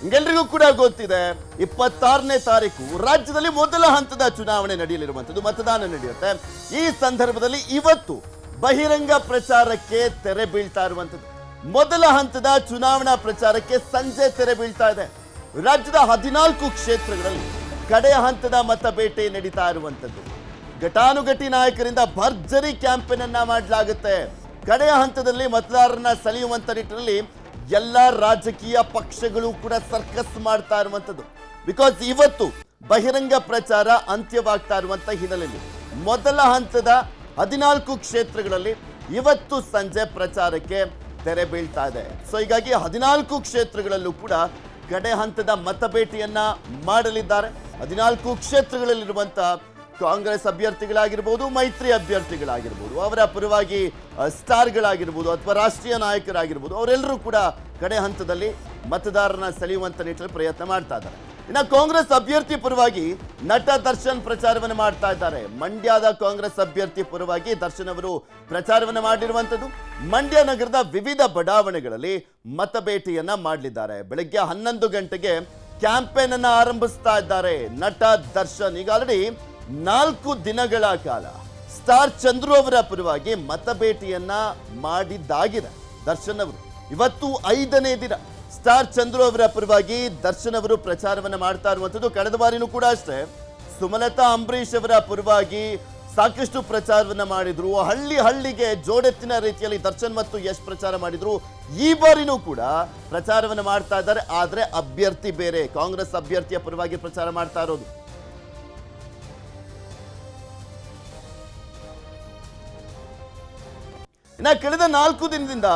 ನಿಮ್ಗೆಲ್ರಿಗೂ ಕೂಡ ಗೊತ್ತಿದೆ, ಇಪ್ಪತ್ತಾರನೇ ತಾರೀಕು ರಾಜ್ಯದಲ್ಲಿ ಮೊದಲ ಹಂತದ ಚುನಾವಣೆ ನಡೆಯಲಿರುವಂಥದ್ದು, ಮತದಾನ ನಡೆಯುತ್ತೆ. ಈ ಸಂದರ್ಭದಲ್ಲಿ ಇವತ್ತು ಬಹಿರಂಗ ಪ್ರಚಾರಕ್ಕೆ ತೆರೆ ಬೀಳ್ತಾ ಇರುವಂಥದ್ದು. ಮೊದಲ ಹಂತದ ಚುನಾವಣಾ ಪ್ರಚಾರಕ್ಕೆ ಸಂಜೆ ತೆರೆ ಬೀಳ್ತಾ ಇದೆ. ರಾಜ್ಯದ ಹದಿನಾಲ್ಕು ಕ್ಷೇತ್ರಗಳಲ್ಲಿ ಕಡೆಯ ಹಂತದ ಮತಬೇಟೆ ನಡೀತಾ ಇರುವಂಥದ್ದು. ಘಟಾನುಘಟಿ ನಾಯಕರಿಂದ ಭರ್ಜರಿ ಕ್ಯಾಂಪೇನ್ ಅನ್ನ ಮಾಡಲಾಗುತ್ತೆ. ಕಡೆಯ ಹಂತದಲ್ಲಿ ಮತದಾರರನ್ನ ಸೆಳೆಯುವಂತ ನಿಟ್ಟಿನಲ್ಲಿ ಎಲ್ಲ ರಾಜಕೀಯ ಪಕ್ಷಗಳು ಕೂಡ ಸರ್ಕಸ್ ಮಾಡ್ತಾ ಇರುವಂಥದ್ದು ಬಿಕಾಸ್ ಇವತ್ತು ಬಹಿರಂಗ ಪ್ರಚಾರ ಅಂತ್ಯವಾಗ್ತಾ ಇರುವಂತ ಹಿನ್ನೆಲೆಯಲ್ಲಿ ಮೊದಲ ಹಂತದ ಹದಿನಾಲ್ಕು ಕ್ಷೇತ್ರಗಳಲ್ಲಿ ಇವತ್ತು ಸಂಜೆ ಪ್ರಚಾರಕ್ಕೆ ತೆರೆ ಬೀಳ್ತಾ ಇದೆ. ಸೊ ಹೀಗಾಗಿ ಹದಿನಾಲ್ಕು ಕ್ಷೇತ್ರಗಳಲ್ಲೂ ಕೂಡ ಕಡೆ ಹಂತದ ಮತಬೇಟೆಯನ್ನ ಮಾಡಲಿದ್ದಾರೆ. ಹದಿನಾಲ್ಕು ಕ್ಷೇತ್ರಗಳಲ್ಲಿರುವಂತಹ ಕಾಂಗ್ರೆಸ್ ಅಭ್ಯರ್ಥಿಗಳಾಗಿರ್ಬೋದು, ಮೈತ್ರಿ ಅಭ್ಯರ್ಥಿಗಳಾಗಿರ್ಬೋದು, ಅವರ ಪರವಾಗಿ ಸ್ಟಾರ್ಗಳಾಗಿರ್ಬೋದು ಅಥವಾ ರಾಷ್ಟ್ರೀಯ ನಾಯಕರಾಗಿರ್ಬೋದು, ಅವರೆಲ್ಲರೂ ಕೂಡ ಕಡೆ ಹಂತದಲ್ಲಿ ಮತದಾರರನ್ನ ಸೆಳೆಯುವಂತ ನಿಟ್ಟಿನಲ್ಲಿ ಪ್ರಯತ್ನ ಮಾಡ್ತಾ ಇದ್ದಾರೆ. ಇನ್ನು ಕಾಂಗ್ರೆಸ್ ಅಭ್ಯರ್ಥಿ ಪರವಾಗಿ ನಟ ದರ್ಶನ್ ಪ್ರಚಾರವನ್ನು ಮಾಡ್ತಾ ಇದ್ದಾರೆ. ಮಂಡ್ಯದ ಕಾಂಗ್ರೆಸ್ ಅಭ್ಯರ್ಥಿ ಪರವಾಗಿ ದರ್ಶನ್ ಅವರು ಪ್ರಚಾರವನ್ನು ಮಾಡಿರುವಂಥದ್ದು. ಮಂಡ್ಯ ನಗರದ ವಿವಿಧ ಬಡಾವಣೆಗಳಲ್ಲಿ ಮತಬೇಟೆಯನ್ನ ಮಾಡಲಿದ್ದಾರೆ. ಬೆಳಗ್ಗೆ ಹನ್ನೊಂದು ಗಂಟೆಗೆ ಕ್ಯಾಂಪೇನ್ ಅನ್ನ ಆರಂಭಿಸ್ತಾ ಇದ್ದಾರೆ ನಟ ದರ್ಶನ್. ಈಗ ಆಲ್ರೆಡಿ ನಾಲ್ಕು ದಿನಗಳ ಕಾಲ ಸ್ಟಾರ್ ಚಂದ್ರು ಅವರ ಪರವಾಗಿ ಮತಬೇಟೆಯನ್ನ ಮಾಡಿದ್ದಾಗಿದೆ ದರ್ಶನ್ ಅವರು. ಇವತ್ತು ಐದನೇ ದಿನ ಸ್ಟಾರ್ ಚಂದ್ರು ಅವರ ಪರವಾಗಿ ದರ್ಶನ್ ಅವರು ಪ್ರಚಾರವನ್ನ ಮಾಡ್ತಾ ಇರುವಂಥದ್ದು ಕಳೆದ ಬಾರಿನೂ ಕೂಡ ಅಷ್ಟೇ. ಸುಮಲತಾ, ಅಂಬರೀಷ್ ಅವರ ಪರವಾಗಿ ಸಾಕಷ್ಟು ಪ್ರಚಾರವನ್ನ ಮಾಡಿದ್ರು. ಹಳ್ಳಿ ಹಳ್ಳಿಗೆ ಜೋಡೆತ್ತಿನ ರೀತಿಯಲ್ಲಿ ದರ್ಶನ್ ಮತ್ತು ಯಶ್ ಪ್ರಚಾರ ಮಾಡಿದ್ರು. ಈ ಬಾರಿನೂ ಕೂಡ ಪ್ರಚಾರವನ್ನ ಮಾಡ್ತಾ ಇದ್ದಾರೆ. ಆದ್ರೆ ಅಭ್ಯರ್ಥಿ ಬೇರೆ, ಕಾಂಗ್ರೆಸ್ ಅಭ್ಯರ್ಥಿಯ ಪರವಾಗಿ ಪ್ರಚಾರ ಮಾಡ್ತಾ ಇರೋದು. ಇನ್ನ ಕಳೆದ ನಾಲ್ಕು ದಿನದಿಂದ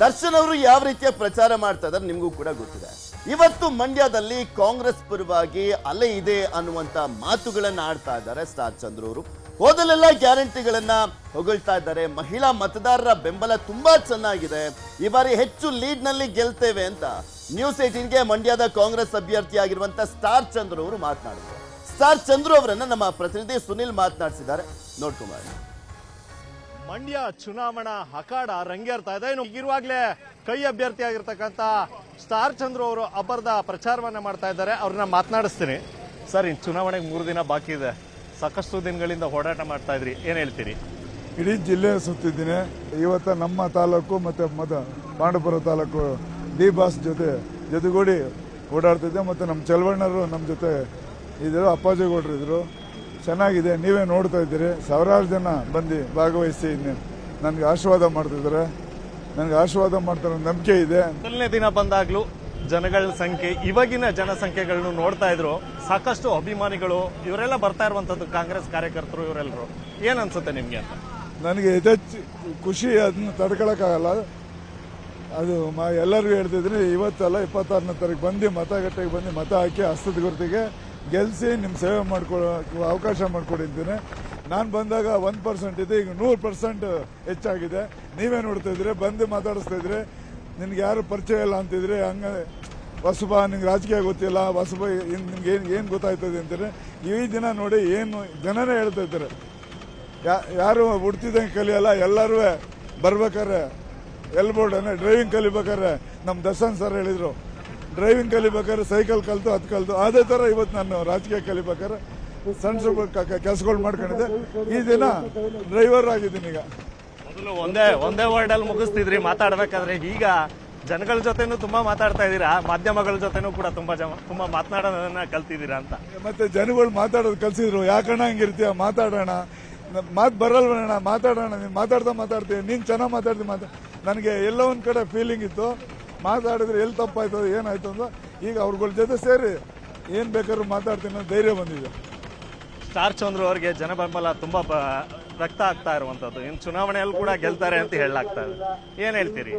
ದರ್ಶನ್ ಅವರು ಯಾವ ರೀತಿಯ ಪ್ರಚಾರ ಮಾಡ್ತಾ ಇದ್ದಾರೆ ನಿಮಗೂ ಕೂಡ ಗೊತ್ತಿದೆ. ಇವತ್ತು ಮಂಡ್ಯದಲ್ಲಿ ಕಾಂಗ್ರೆಸ್ ಪರವಾಗಿ ಅಲೆ ಇದೆ ಅನ್ನುವಂತ ಮಾತುಗಳನ್ನು ಆಡ್ತಾ ಇದ್ದಾರೆ ಸ್ಟಾರ್ ಚಂದ್ರ ಅವರು. ಹೋದಲೆಲ್ಲ ಗ್ಯಾರಂಟಿಗಳನ್ನ ಹೊಗಳ್ತಾ ಇದ್ದಾರೆ. ಮಹಿಳಾ ಮತದಾರರ ಬೆಂಬಲ ತುಂಬಾ ಚೆನ್ನಾಗಿದೆ. ಈ ಬಾರಿ ಹೆಚ್ಚು ಲೀಡ್ನಲ್ಲಿ ಗೆಲ್ತೇವೆ ಅಂತ ನ್ಯೂಸ್ ಏಟೀನ್ಗೆ ಮಂಡ್ಯದ ಕಾಂಗ್ರೆಸ್ ಅಭ್ಯರ್ಥಿಯಾಗಿರುವಂಥ ಸ್ಟಾರ್ ಚಂದ್ರ ಅವರು ಮಾತನಾಡಿದರು. ಸ್ಟಾರ್ ಚಂದ್ರು ಅವರನ್ನ ನಮ್ಮ ಪ್ರತಿನಿಧಿ ಸುನಿಲ್ ಮಾತನಾಡಿಸಿದ್ದಾರೆ. ನೋಡ್ಕೊಂಬಾರ ಮಂಡ್ಯ ಚುನಾವಣಾ ಹಕಾಡ ರಂಗೇರ್ತಾ ಇದೆ. ಇನ್ನು ಈಗಿರುವಾಗಲೇ ಕೈ ಅಭ್ಯರ್ಥಿ ಆಗಿರ್ತಕ್ಕಂಥ ಸ್ಟಾರ್ ಚಂದ್ರು ಅವರು ಅಬ್ಬರದ ಪ್ರಚಾರವನ್ನ ಮಾಡ್ತಾ ಇದ್ದಾರೆ. ಅವ್ರನ್ನ ಮಾತನಾಡಿಸ್ತೀನಿ. ಸರ್ ಇನ್ನು ಚುನಾವಣೆಗೆ ಮೂರು ದಿನ ಬಾಕಿ ಇದೆ. ಸಾಕಷ್ಟು ದಿನಗಳಿಂದ ಹೋರಾಟ ಮಾಡ್ತಾ ಇದ್ರಿ. ಏನ್ ಹೇಳ್ತೀರಿ? ಇಡೀ ಜಿಲ್ಲೆ ಸುತ್ತಿದ್ದೀನಿ. ಇವತ್ತು ನಮ್ಮ ತಾಲೂಕು ಮತ್ತು ಮದ ಪಾಂಡವಪುರ ತಾಲೂಕು ಡಿ ಬಾಸ್ ಜೊತೆ ಜೊತೆಗೂಡಿ ಓಡಾಡ್ತಿದ್ದೆ. ಮತ್ತು ನಮ್ಮ ಚಲವಣ್ಣರು ನಮ್ಮ ಜೊತೆ ಇದ್ರು, ಅಪ್ಪಾಜಿಗೌಡರು ಇದ್ರು. ಚೆನ್ನಾಗಿದೆ ನೀವೇ ನೋಡ್ತಾ ಇದ್ದೀರಿ. ಸಾವಿರಾರು ಜನ ಬಂದು ಭಾಗವಹಿಸಿ ನನಗೆ ಆಶೀರ್ವಾದ ಮಾಡ್ತಿದ್ದಾರೆ. ನನಗೆ ಆಶೀರ್ವಾದ ಮಾಡ್ತಾರೆ ನಂಬಿಕೆ ಇದೆ. ಮೊದಲನೇ ದಿನ ಬಂದಾಗ್ಲೂ ಜನಗಳ ಸಂಖ್ಯೆ ಇವಾಗಿನ ಜನಸಂಖ್ಯೆಗಳನ್ನು ನೋಡ್ತಾ ಇದ್ರು. ಸಾಕಷ್ಟು ಅಭಿಮಾನಿಗಳು ಇವರೆಲ್ಲ ಬರ್ತಾ ಇರುವಂಥದ್ದು ಕಾಂಗ್ರೆಸ್ ಕಾರ್ಯಕರ್ತರು ಇವರೆಲ್ಲರೂ ಏನು ಅನ್ಸುತ್ತೆ ನಿಮಗೆ ಅಂತ? ನನಗೆ ಯಥೆಚ್ಚು ಖುಷಿ ಅದನ್ನ ತಡ್ಕೊಳಕ್ಕಾಗಲ್ಲ. ಅದು ಮ ಎಲ್ಲರಿಗೂ ಹೇಳ್ತಿದ್ರಿ ಇವತ್ತಲ್ಲ ಇಪ್ಪತ್ತಾರನೇ ತಾರೀಕು ಬಂದು ಮತಗಟ್ಟೆಗೆ ಬಂದು ಮತ ಹಾಕಿ ಹಸ್ತದ ಗುರುತಿಗೆ ಗೆಲ್ಲಿಸಿ ನಿಮ್ಮ ಸೇವೆ ಮಾಡ್ಕೊಳ್ಳೋ ಅವಕಾಶ ಮಾಡಿಕೊಡಿದ್ದೀನಿ ನಾನು ಬಂದಾಗ ಒನ್ ಪರ್ಸೆಂಟ್ ಇದೆ, ಈಗ ನೂರು ಪರ್ಸೆಂಟ್ ಹೆಚ್ಚಾಗಿದೆ. ನೀವೇ ನೋಡ್ತಾ ಇದ್ರೆ ಬಂದು ಮಾತಾಡಿಸ್ತಾ ಇದ್ರೆ ನಿನ್ಗೆ ಯಾರು ಪರಿಚಯ ಇಲ್ಲ ಅಂತಿದ್ರೆ ಹಂಗೆ ಹೊಸಬ ನಿಂಗೆ ರಾಜಕೀಯ ಗೊತ್ತಿಲ್ಲ ಹೊಸಬ ನಿಮ್ಗೆ ಏನು ಏನು ಗೊತ್ತಾಯ್ತದೆ ಅಂತಾರೆ ಈ ದಿನ ನೋಡಿ ಏನು ಜನನೇ ಹೇಳ್ತಾ ಇದ್ದಾರೆ. ಯಾರು ಹುಡ್ತಿದ್ದಂಗೆ ಕಲಿಯಲ್ಲ, ಎಲ್ಲರೂ ಬರ್ಬೇಕಾರೆ ಎಲ್ ಅಂದ್ರೆ ಡ್ರೈವಿಂಗ್ ಕಲಿಬೇಕಾದ್ರೆ ನಮ್ಮ ದರ್ಶನ್ ಸರ್ ಹೇಳಿದ್ರು. ಡ್ರೈವಿಂಗ್ ಕಲಿಬೇಕಾದ್ರೆ ಸೈಕಲ್ ಕಲಿತು ಅದು ಕಲಿತು. ಅದೇ ಥರ ಇವತ್ತು ನಾನು ರಾಜಕೀಯ ಕಲಿಬೇಕಾದ್ರೆ ಸಣ್ಣ ಕೆಲಸಗಳು ಮಾಡ್ಕೊಂಡಿದ್ದೆ. ಈ ದಿನ ಡ್ರೈವರ್ ಆಗಿದ್ದೀನಿ ಈಗ. ಮೊದಲು ಒಂದೇ ಒಂದೇ ವರ್ಡ್ ಅಲ್ಲಿ ಮುಗಿಸ್ತಿದ್ರಿ ಮಾತಾಡಬೇಕಾದ್ರೆ ಈಗ ಜನಗಳ ಜೊತೆನೂ ತುಂಬಾ ಮಾತಾಡ್ತಾ ಇದ್ದೀರಾ? ಮಾಧ್ಯಮಗಳ ಜೊತೆನೂ ಕೂಡ ತುಂಬಾ ಜನ ತುಂಬಾ ಮಾತನಾಡೋದನ್ನ ಕಲ್ತಿದ್ದೀರಾ ಅಂತ. ಮತ್ತೆ ಜನಗಳು ಮಾತಾಡೋದು ಕಲ್ಸಿದ್ರು. ಯಾಕಣ್ಣ ಹಂಗಿರ್ತೀಯ? ಮಾತಾಡೋಣ. ಮಾತು ಬರಲ್ವಣ್ಣ ಮಾತಾಡೋಣ. ನೀನು ಮಾತಾಡ್ತಾ ಮಾತಾಡ್ತೀವಿ ನೀನು ಚೆನ್ನಾಗಿ ಮಾತಾಡ್ತೀವಿ ಮಾತಾ ನನಗೆ ಎಲ್ಲೋ ಒಂದು ಕಡೆ ಫೀಲಿಂಗ್ ಇತ್ತು. ಮಾತಾಡಿದ್ರೆ ಎಲ್ಲಿ ತಪ್ಪಾಯ್ತು ಏನಾಯ್ತು ಅಂತ ಈಗ ಅವ್ರಗಳ ಜೊತೆ ಸೇರಿ ಏನು ಬೇಕಾದ್ರೂ ಮಾತಾಡ್ತೀನಿ ಅನ್ನೋ ಧೈರ್ಯ ಬಂದಿದೆ. ಸ್ಟಾರ್ ಚಂದ್ರ ಅವರಿಗೆ ಜನ ಬೆಂಬಲ ತುಂಬಾ ರಕ್ತ ಆಗ್ತಾ ಇರುವಂತದ್ದು. ಇನ್ನು ಚುನಾವಣೆಯಲ್ಲಿ ಕೂಡ ಗೆಲ್ತಾರೆ ಅಂತ ಹೇಳಲಾಗ್ತಾ ಇದೆ. ಏನ್ ಹೇಳ್ತೀರಿ?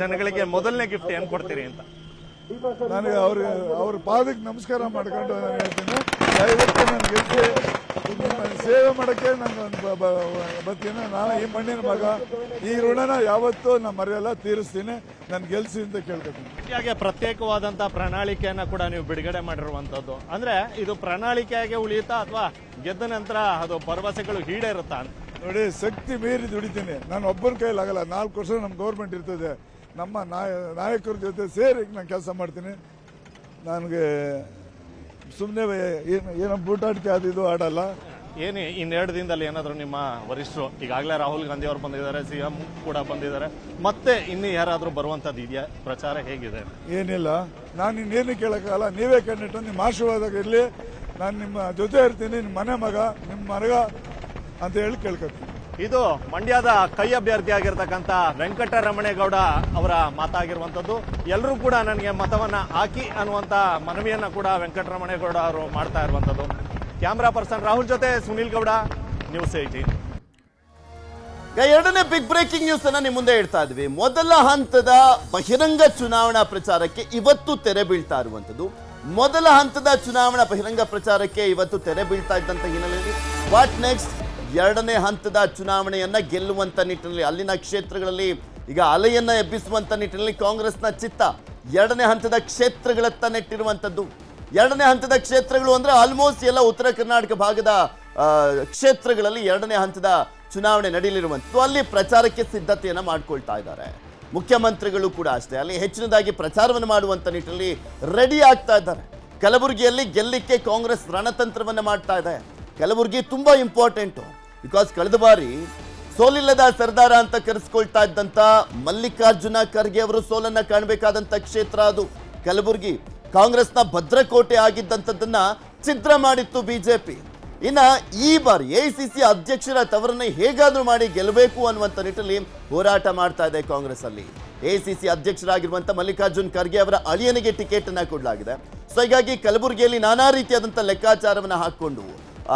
ಜನಗಳಿಗೆ ಮೊದಲನೇ ಗಿಫ್ಟ್ ಏನ್ ಕೊಡ್ತೀರಿ ಅಂತ? ನನಗೆ ಅವ್ರಿಗೆ ಅವ್ರ ಪಾದಕ್ಕೆ ನಮಸ್ಕಾರ ಮಾಡ್ಕೊಂಡು ನಾನು ಹೇಳ್ತೀನಿ. ದಯವಿಟ್ಟು ನನಗೆ ನಿಮ್ಮ ಸೇವೆ ಮಾಡೋಕ್ಕೆ ನಂಗೆ ಒಂದು ಬರ್ತೀನಿ ನಾನು ಈ ಮಣ್ಣಿನ ಮಗ ಈ ಋಣನ ಯಾವತ್ತೂ ನಾನು ಮರೆಯಲ್ಲ ತೀರಿಸ್ತೀನಿ. ನಾನು ಗೆಲ್ಸಿ ಅಂತ ಕೇಳ್ಕೊತೀನಿ. ಹಾಗೆ ಪ್ರತ್ಯೇಕವಾದಂತಹ ಪ್ರಣಾಳಿಕೆಯನ್ನ ಕೂಡ ನೀವು ಬಿಡುಗಡೆ ಮಾಡಿರುವಂತದ್ದು. ಅಂದ್ರೆ ಇದು ಪ್ರಣಾಳಿಕೆಯಾಗಿ ಉಳಿಯುತ್ತಾ ಅಥವಾ ಗೆದ್ದ ನಂತರ ಅದು ಭರವಸೆಗಳು ಈಡೇರುತ್ತಾ? ನೋಡಿ ಶಕ್ತಿ ಮೀರಿ ದುಡಿತೀನಿ. ನಾನು ಒಬ್ಬನ ಕೈಲಾಗಲ್ಲ ನಾಲ್ಕು ವರ್ಷ ನಮ್ಮ ಗೌರ್ಮೆಂಟ್ ಇರ್ತದೆ. ನಮ್ಮ ನಾಯ ನಾಯಕರ ಜೊತೆ ಸೇರಿ ನಾನು ಕೆಲಸ ಮಾಡ್ತೀನಿ. ನನಗೆ ಸುಮ್ಮನೆ ಏನು ಏನೋ ಬೂಟಾಟಿಕೆ ಅದು ಇದು ಆಡಲ್ಲ ಏನು ಇನ್ನೆರಡು ದಿನದಲ್ಲಿ ಏನಾದರೂ ನಿಮ್ಮ ವರಿಷ್ಠರು ಈಗಾಗಲೇ ರಾಹುಲ್ ಗಾಂಧಿ ಅವರು ಬಂದಿದ್ದಾರೆ ಸಿ ಎಂ ಕೂಡ ಬಂದಿದ್ದಾರೆ ಮತ್ತೆ ಇನ್ನು ಯಾರಾದರೂ ಬರುವಂಥದ್ದು ಇದೆಯಾ? ಪ್ರಚಾರ ಹೇಗಿದೆ? ಏನಿಲ್ಲ. ನಾನು ಇನ್ನೇನು ಕೇಳೋಕ್ಕಾಗಲ್ಲ. ನೀವೇ ಕಂಡಿಟ್ಟು ನಿಮ್ಮ ಆಶೀರ್ವಾದ ಇರಲಿ. ನಾನು ನಿಮ್ಮ ಜೊತೆ ಇರ್ತೀನಿ ನಿಮ್ಮ ಮನೆ ಮಗ ನಿಮ್ಮ ಮರಗ ಅಂತ ಹೇಳಿ ಕೇಳ್ಕೊತೀನಿ. ಇದು ಮಂಡ್ಯದ ಕೈ ಅಭ್ಯರ್ಥಿ ಆಗಿರ್ತಕ್ಕಂಥ ವೆಂಕಟರಮಣೇಗೌಡ ಅವರ ಮಾತಾಗಿರುವಂಥದ್ದು ಎಲ್ಲರೂ ಕೂಡ ನನಗೆ ಮತವನ್ನ ಹಾಕಿ ಅನ್ನುವಂಥ ಮನವಿಯನ್ನ ಕೂಡ ವೆಂಕಟರಮಣೇಗೌಡ ಅವರು ಮಾಡ್ತಾ ಇರುವಂಥದ್ದು ಕ್ಯಾಮ್ರಾ ಪರ್ಸನ್ ರಾಹುಲ್ ಜೊತೆ ಸುನೀಲ್ ಗೌಡ ನ್ಯೂಸ್ ಏಯ್ಟೀನ್ ಎರಡನೇ ಬಿಗ್ ಬ್ರೇಕಿಂಗ್ ನ್ಯೂಸ್ ಅನ್ನ ನಿಮ್ಮ ಮುಂದೆ ಇಡ್ತಾ ಇದ್ವಿ. ಮೊದಲ ಹಂತದ ಬಹಿರಂಗ ಚುನಾವಣಾ ಪ್ರಚಾರಕ್ಕೆ ಇವತ್ತು ತೆರೆ ಬೀಳ್ತಾ ಇರುವಂತದ್ದು. ಮೊದಲ ಹಂತದ ಚುನಾವಣಾ ಬಹಿರಂಗ ಪ್ರಚಾರಕ್ಕೆ ಇವತ್ತು ತೆರೆ ಬೀಳ್ತಾ ಇದ್ದಂತ ಹಿನ್ನೆಲೆಯಲ್ಲಿ ವಾಟ್ ನೆಕ್ಸ್ಟ್ ಎರಡನೇ ಹಂತದ ಚುನಾವಣೆಯನ್ನ ಗೆಲ್ಲುವಂತ ನಿಟ್ಟಿನಲ್ಲಿ, ಅಲ್ಲಿನ ಕ್ಷೇತ್ರಗಳಲ್ಲಿ ಈಗ ಅಲೆಯನ್ನ ಎಬ್ಬಿಸುವಂತ ನಿಟ್ಟಿನಲ್ಲಿ ಕಾಂಗ್ರೆಸ್ನ ಚಿತ್ತ ಎರಡನೇ ಹಂತದ ಕ್ಷೇತ್ರಗಳತ್ತ ನೆಟ್ಟಿರುವಂಥದ್ದು ಎರಡನೇ ಹಂತದ ಕ್ಷೇತ್ರಗಳು ಅಂದ್ರೆ ಆಲ್ಮೋಸ್ಟ್ ಎಲ್ಲ ಉತ್ತರ ಕರ್ನಾಟಕ ಭಾಗದ ಕ್ಷೇತ್ರಗಳಲ್ಲಿ ಎರಡನೇ ಹಂತದ ಚುನಾವಣೆ ನಡೆಯಲಿರುವಂಥದ್ದು ಅಲ್ಲಿ ಪ್ರಚಾರಕ್ಕೆ ಸಿದ್ಧತೆಯನ್ನ ಮಾಡಿಕೊಳ್ತಾ ಇದ್ದಾರೆ. ಮುಖ್ಯಮಂತ್ರಿಗಳು ಕೂಡ ಅಷ್ಟೇ. ಅಲ್ಲಿ ಹೆಚ್ಚಿನದಾಗಿ ಪ್ರಚಾರವನ್ನು ಮಾಡುವಂತ ನಿಟ್ಟಿನಲ್ಲಿ ರೆಡಿ ಆಗ್ತಾ ಇದ್ದಾರೆ. ಕಲಬುರಗಿಯಲ್ಲಿ ಗೆಲ್ಲಿಕ್ಕೆ ಕಾಂಗ್ರೆಸ್ ರಣತಂತ್ರವನ್ನ ಮಾಡ್ತಾ ಇದೆ. ಕಲಬುರಗಿ ತುಂಬಾ ಇಂಪಾರ್ಟೆಂಟು ಬಿಕಾಸ್ ಕಳೆದ ಬಾರಿ ಸೋಲಿಲ್ಲದ ಸರ್ದಾರ ಅಂತ ಕರೆಸ್ಕೊಳ್ತಾ ಇದ್ದಂತ ಮಲ್ಲಿಕಾರ್ಜುನ ಖರ್ಗೆ ಅವರು ಸೋಲನ್ನ ಕಾಣಬೇಕಾದಂತ ಕ್ಷೇತ್ರ ಅದು. ಕಲಬುರಗಿ ಕಾಂಗ್ರೆಸ್ನ ಭದ್ರಕೋಟೆ ಆಗಿದ್ದಂಥದ್ದನ್ನ ಛಿದ್ರ ಮಾಡಿತ್ತು ಬಿಜೆಪಿ ಇನ್ನ ಈ ಬಾರಿ ಎಐಸಿಸಿ ಅಧ್ಯಕ್ಷರ ತವರನ್ನ ಹೇಗಾದ್ರೂ ಮಾಡಿ ಗೆಲ್ಲಬೇಕು ಅನ್ನುವಂತ ನಿಟ್ಟಿನಲ್ಲಿ ಹೋರಾಟ ಮಾಡ್ತಾ ಇದೆ ಕಾಂಗ್ರೆಸ್ ಅಲ್ಲಿ ಎಐಸಿಸಿ ಅಧ್ಯಕ್ಷರಾಗಿರುವಂಥ ಮಲ್ಲಿಕಾರ್ಜುನ್ ಖರ್ಗೆ ಅವರ ಅಳಿಯನಿಗೆ ಟಿಕೆಟ್ ಅನ್ನ ಕೊಡಲಾಗಿದೆ. ಸೊ ಹೀಗಾಗಿ ಕಲಬುರಗಿಯಲ್ಲಿ ನಾನಾ ರೀತಿಯಾದಂಥ ಲೆಕ್ಕಾಚಾರವನ್ನ ಹಾಕೊಂಡು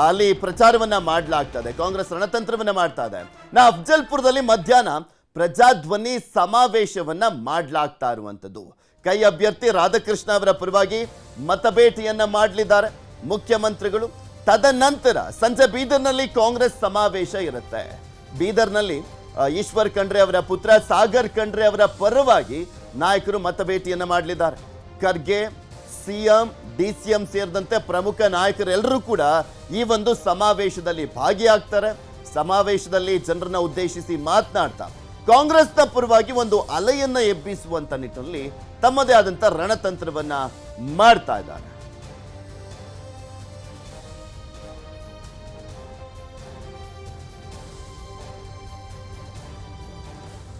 ಅಲ್ಲಿ ಪ್ರಚಾರವನ್ನ ಮಾಡಲಾಗ್ತದೆ. ಕಾಂಗ್ರೆಸ್ ರಣತಂತ್ರವನ್ನ ಮಾಡ್ತಾ ಇದೆ. ನಾ ಅಫ್ಜಲ್ಪುರದಲ್ಲಿ ಮಧ್ಯಾಹ್ನ ಪ್ರಜಾಧ್ವನಿ ಸಮಾವೇಶವನ್ನ ಮಾಡಲಾಗ್ತಾ ಇರುವಂಥದ್ದು ಕೈ ಅಭ್ಯರ್ಥಿ ರಾಧಾಕೃಷ್ಣ ಅವರ ಪರವಾಗಿ ಮತಬೇಟೆಯನ್ನ ಮಾಡಲಿದ್ದಾರೆ ಮುಖ್ಯಮಂತ್ರಿಗಳು. ತದನಂತರ ಸಂಜೆ ಬೀದರ್ನಲ್ಲಿ ಕಾಂಗ್ರೆಸ್ ಸಮಾವೇಶ ಇರುತ್ತೆ. ಬೀದರ್ನಲ್ಲಿ ಈಶ್ವರ್ ಖಂಡ್ರೆ ಅವರ ಪುತ್ರ ಸಾಗರ್ ಖಂಡ್ರೆ ಅವರ ಪರವಾಗಿ ನಾಯಕರು ಮತಭೇಟಿಯನ್ನು ಮಾಡಲಿದ್ದಾರೆ. Kharge CM, D C M ಸೇರಿದಂತೆ ಪ್ರಮುಖ ನಾಯಕರೆಲ್ಲರೂ ಕೂಡ ಈ ಒಂದು ಸಮಾವೇಶದಲ್ಲಿ ಭಾಗಿಯಾಗ್ತಾರೆ. ಸಮಾವೇಶದಲ್ಲಿ ಜನರನ್ನ ಉದ್ದೇಶಿಸಿ ಮಾತನಾಡ್ತಾ ಕಾಂಗ್ರೆಸ್ನ ಪರವಾಗಿ ಒಂದು ಅಲೆಯನ್ನ ಎಬ್ಬಿಸುವಂತ ನಿಟ್ಟಿನಲ್ಲಿ ತಮ್ಮದೇ ಆದಂತ ರಣತಂತ್ರವನ್ನ ಮಾಡ್ತಾ ಇದ್ದಾರೆ.